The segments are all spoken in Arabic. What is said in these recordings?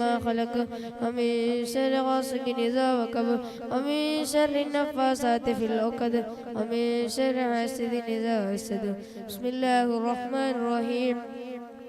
خلق ومن شر غاسق إذا وقب ومن شر النفاثات في العقد ومن شر حاسد إذا حسد بسم الله الرحمن الرحيم.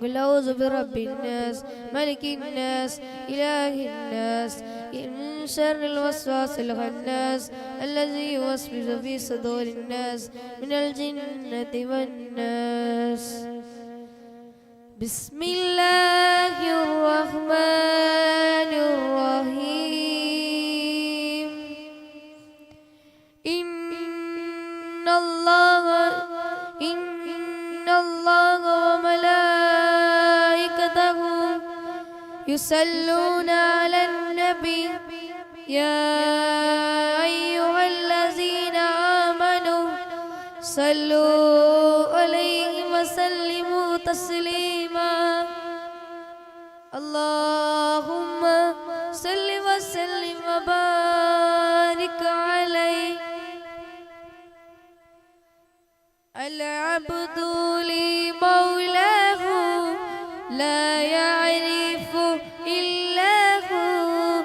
قل أعوذ برب الناس ملك الناس إله الناس من شر الوسواس الخناس الذي يوسوس في صدور الناس من الجنة والناس. بسم الله الرحمن الرحيم. إن الله إن الله وملائكته يصلون على النبي. يا العبد لمولاه لا يعرف إلا هو.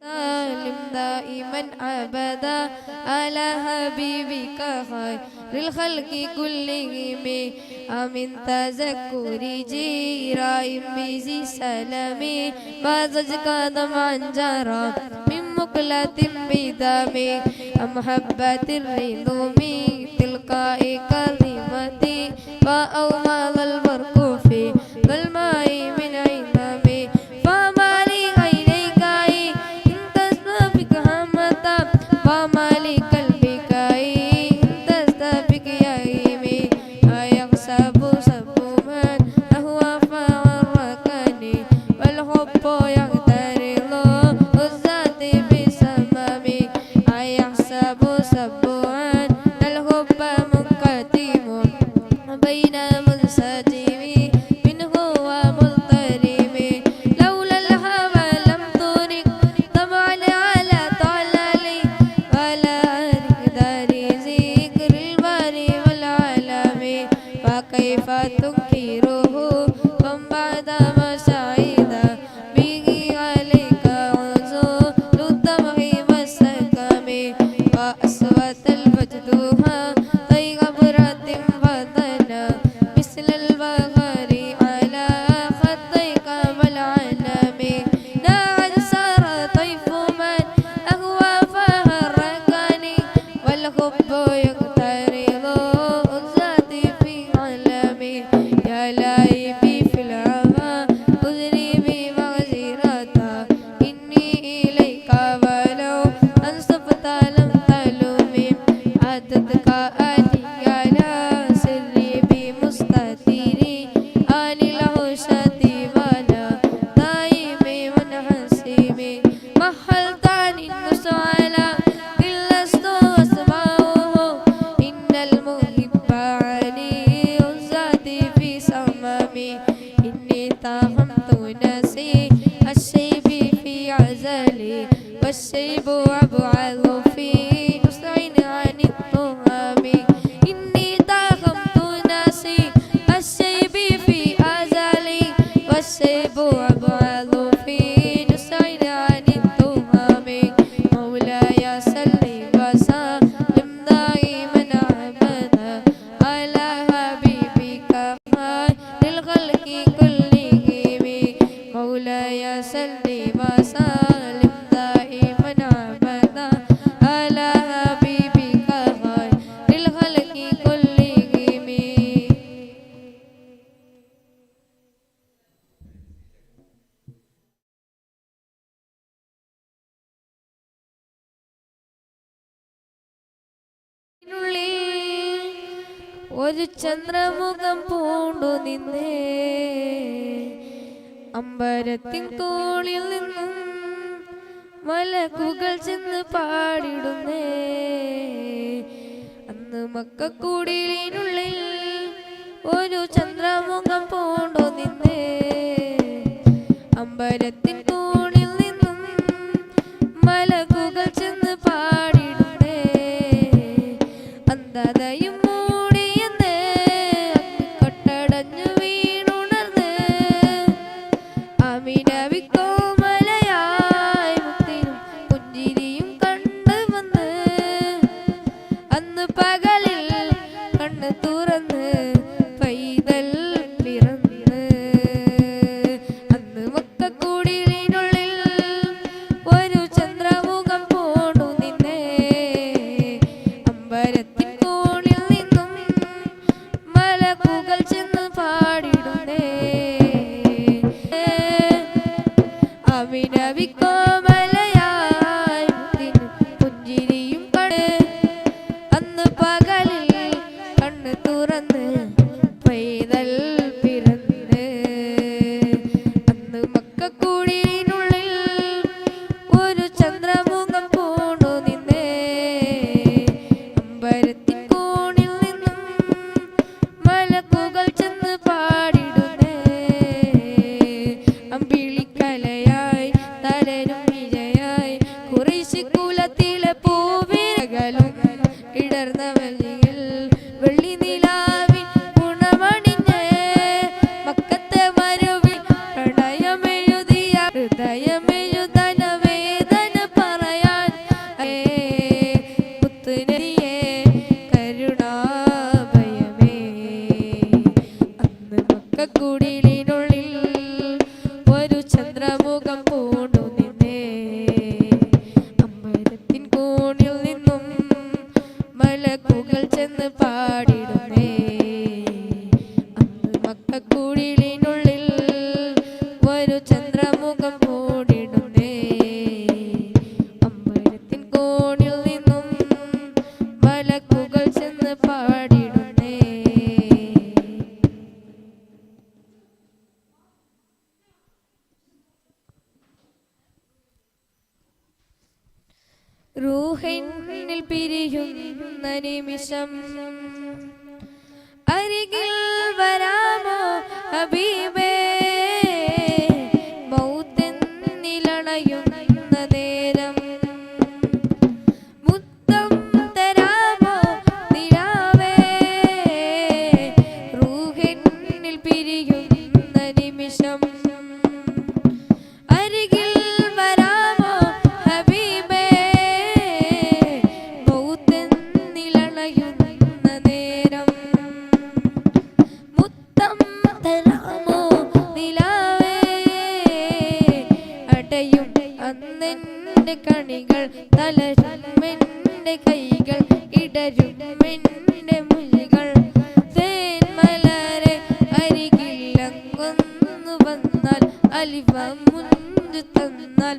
سالم دائما أبدا على حبيبك خير الخلق كلهم. أمن تذكري جيرائم بذي سلامي بازج قدم عن جرى من مقلة بدمي محبة الرضوم تلقائي كلمتي فأوهب البرق Somali. كيف تنكره ثم بعد ما ഒരു ചന്ദ്രമുഖം പൂണ്ടു നിന്നേ. അമ്പരത്തിൻ തോളിൽ നിന്നും മലക്കുകൾ ചെന്ന് പാടിടുന്നേ. അന്ന് മക്കക്കുടിലിനുള്ളിൽ ഒരു ചന്ദ്രമുഖം പൂണ്ടു നിന്നേ. അമ്പരത്തിൻ തോളിൽ മലക്കുകൾ ചെന്ന് പാടി. എന്ന നിമിഷം അരികിൽ വരാമോ ഹബീബേ? മെന്റെ കണികൾ തലരും മെന്റെ കൈകൾ ഇടരും. മെന്റെ മുലികൾ തേന്മലരെ അരികിലങ്ങൊന്നു വന്നാൽ അലിവ മുന്തു തന്നാൽ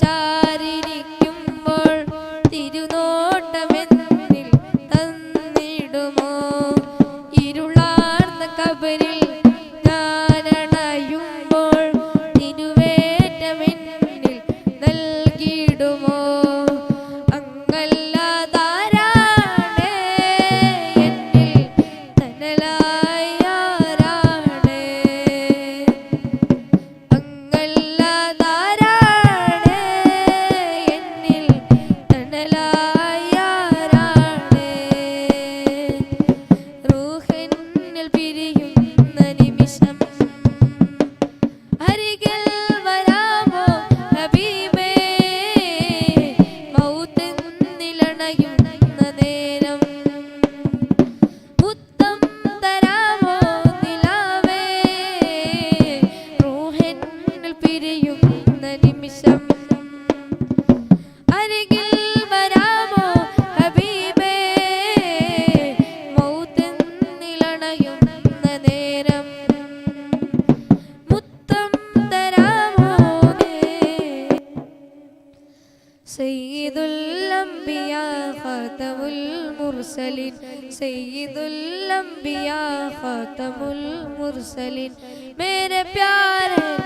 চাই خاتم المرسلين سيد الانبياء خاتم المرسلين میرے پیارے